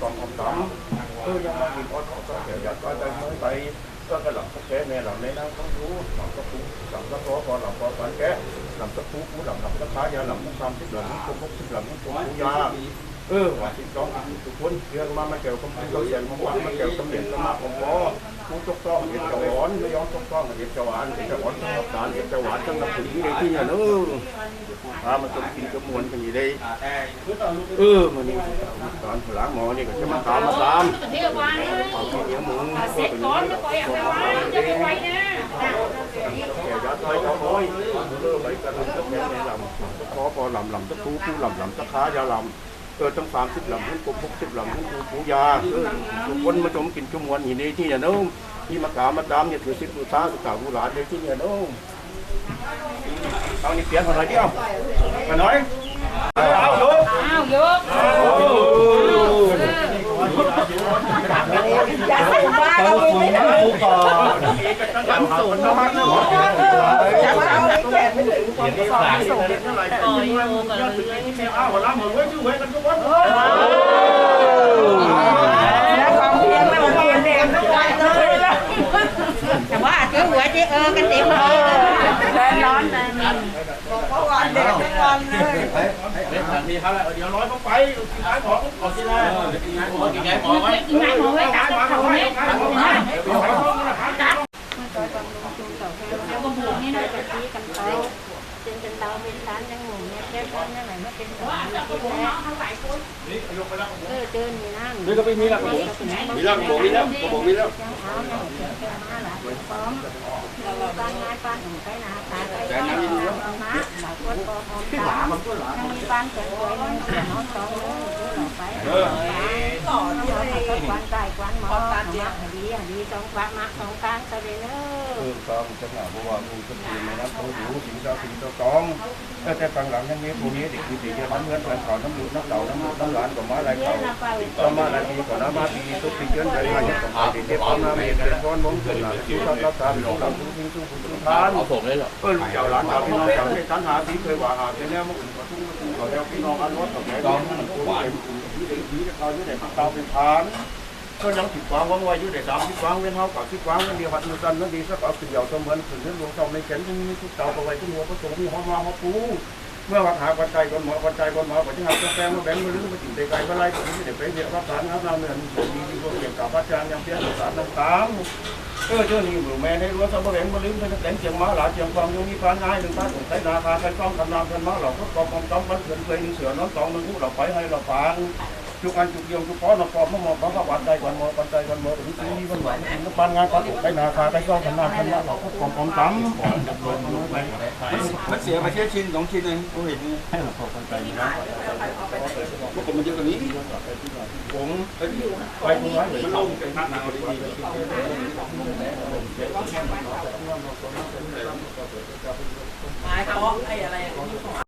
กองอมตำเออยังมากินออดก็เดี๋ยวอยากก็ได้ไม่ไปก็กระหล่ำสักแกแม่หล่ำในน้ำต้องรู้หล่ำสักปูหล่ำสักคอพอหล่ำพอฝันแกหล่ำสักปูปูหล่ำหล่ำสักขายาหล่ำสักสามสิบหล่ำสักหกสิบหล่ำสักปูยาเออว่าสิต้องทุกคนเรื่องมามาเกี่ยวกับเราเสียงของวัดมาเกี่ยวกับเหรียญสมาของพ่อผู้ตกต้องเหรียญเจ้าหวานไม่ยอมตกต้องเหรียญเจ้าหวานเหรียญเจ้าหวานต้องรับการเหรียญเจ้าหวานต้องรับถึงในที่เนี่ยเนอะพามันต้องกินกระมวลกันอยู่ได้เออมันนี่ตอนหลังหมอนี่ก็จะมาตามมาตามเดี๋ยววางเดี๋ยวมึงเสร็จก่อนจะไปเอาไปวางจะไปไวนะแกยัดไว้เขาน้อยเออไปกันต้องแกในลำขอพอลำลำตะคูผู้ลำลำตะขายาลำ เออต้องสามสิบลำทั้งกบหกสิบลำทั้งปูปูยาเออทุกคนมาชมกินขมวนอย่างนี้ที่เนี่ยน้องที่มากามาตามเนี่ยถือสิบลูกตาสุกาผู้หลานในที่เนี่ยน้องเอานี่เปลี่ยนอะไรเดียวมาหน่อยเอาลูก อย่าส่งมาเราไม่ได้ ตั้งสูงนะมันนะอย่ามาเอาไอ้แขนไม่ถึงคนสอนส่งเอาเวลาหมดไว้ชื่อไว้กันทุกคนแล้วความเพียรมันเพียรเด็กทุกวันเลยแต่ว่าเจ้าหัวเจ้าเออกันเต็มเลยแน่นอนเลยบอกว่าวันเด็กทุกวันเลยมีครับเดี๋ยวร้อยต้องไปกินร้านของขอกินได้กินร้านของกินร้านของไว้กินไหนหัวไว้ ตัดเขาเนี่ยตัดเขาเนี่ยเดี๋ยวไปห้อแล้วก็บวกนี่นะจะตีกันเตาเป็นกันเตาเป็นร้านยังหมูเนี่ยแค่ร้านนั่นไหนมาเป็นแบบนี้กินแล้เออเดินอยู่นั่นนี่ก็ไม่มีและมีและบอกมีแล้วบอกมีแล้วจังเอาเนี่ยเจ้ามาหลายพร้อมเราบ้านงานบ้านหนุ่มไปนาตาไปเอามาหลายคนพอพร้อมตามยังมีบ้านเกิดสวยนึงน้องสองนึงที่เราไปต่อที่เราไปกวนไก่กวนหมอ มาดีดีสองกวนมาสองกลางตะเลยเนอะเออครับจะหนาเพราะว่ามูสักทีในนั้นเขาหูสิงเจ้าสิงเจ้าตองแต่แต่ฝั่งหลังยังมีพวกนี้เด็กคือเด็กน้ำเงินกันเขาน้ำหลูกน้ำเต่าน้ำลูกน้ำหลานกับม้าลายเขาก็มาลายปีก่อนน้ำมาปีทุกปีเกินไปมาอย่างของเด็กเด็กพ่อมาเมียเป็นก้อนมงคลหลังที่เขารับตาเป็นของเราทุกสิ่งทุกคนทุกท่านเอาผมเลยเหรอเออลูกเจ้าหลานเราพี่น้องเจ้าที่ท่านหาที่เคยว่าหาเป็นแนวมุ่งมาทุ่งมาทุ่งเขาเจ้าพี่น้องอันวัดกับแม่ต้องหวานที่เด็กที่เขาอยู่ในเตาเป็นทาน ก็ยังสิบวางว่างไว้อยู่ในสามสิบวางเว้นเท่ากับสิบวางนั่นเดียววัดมือกันนั่นดีสักเอาสิบเดียวเสมือนถึงเรื่องหลวงเจ้าในแก่นที่มีทุกเต่าเอาไว้ที่หัวพระสงฆ์มีหอมมาหอมปูเมื่อวัดหาปัจจัยคนหมอปัจจัยคนหมอปัจจัยหาแฟมาแบ่งมาลื้อมาจิตใจไกลมาไล่ผมที่เด็กไปเดียวรับสารน้ำน้ำเนื้อดีดีพวกเกี่ยวกับพระอาจารย์ยังเพี้ยนสารต่างๆเออเจ้านี่หมู่แม่ในรั้วสมบูรณ์มาลื้อเป็นแหล่งเชียงม้าหลาเชียงฟองยงมีพานง่ายหนึ่งท่านใช้นาคาใช้กล้องกำนำกันม้าเหล่าก็กองกองต้องบันเทิงเคยเสือน้องตองมันพูดเราไปให้เราฟัง ทุกอันทุกเดียวทุกข้อนปอบมะมอบพระวัดใดวันมอปัจจัยวันมอถึงที่นี่วันหวานถึงบ้านงานปัดไปนาคาไปซ่องกันนาคันละเราก็กองกองตั้มมันเสียไปแค่ชิ้นสองชิ้นเองผมเห็นนี่ให้เราปัจจัยนะพวกผมมันเยอะกว่านี้ผมไปไปตรงนั้นเลยลงเป็นพระนางดีไม้เคาะไอ้อะไรใช่ไป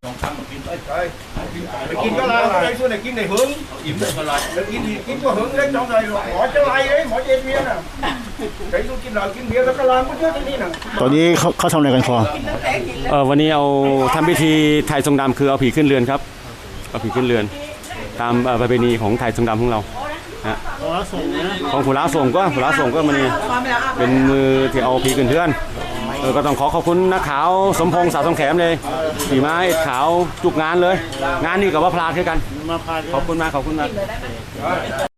กินก็ลาอะไรส่วนไหนกินไหนหึงอิ่มเลยอะไรแล้วกินกินก็หึงเล่นจองใจหมอจะไล่เลยหมอเย็นเมียน่ะใครสู้กินเหล้ากินเบียร์แล้วก็ลามก็เยอะที่นี่น่ะตอนนี้เขาเขาทำอะไรกันคอเออวันนี้เอาทำพิธีไทยทรงดำคือเอาผีขึ้นเรือนครับเอาผีขึ้นเรือน ตามเอ่อประเพณีของไทยทรงดำของเราฮะของผู้ละส่งก็ผู้ละส่งก็มันนี่เป็นมือที่เอาผีขึ้นเรือนเออก็ต้องขอขอบคุณนักข่าวสมพงษ์สาวทองแขมเลยสีไม้ขาวจุกงานเลย งานนี้กับว่าพลาดคือกันขอบคุณมากขอบคุณมาก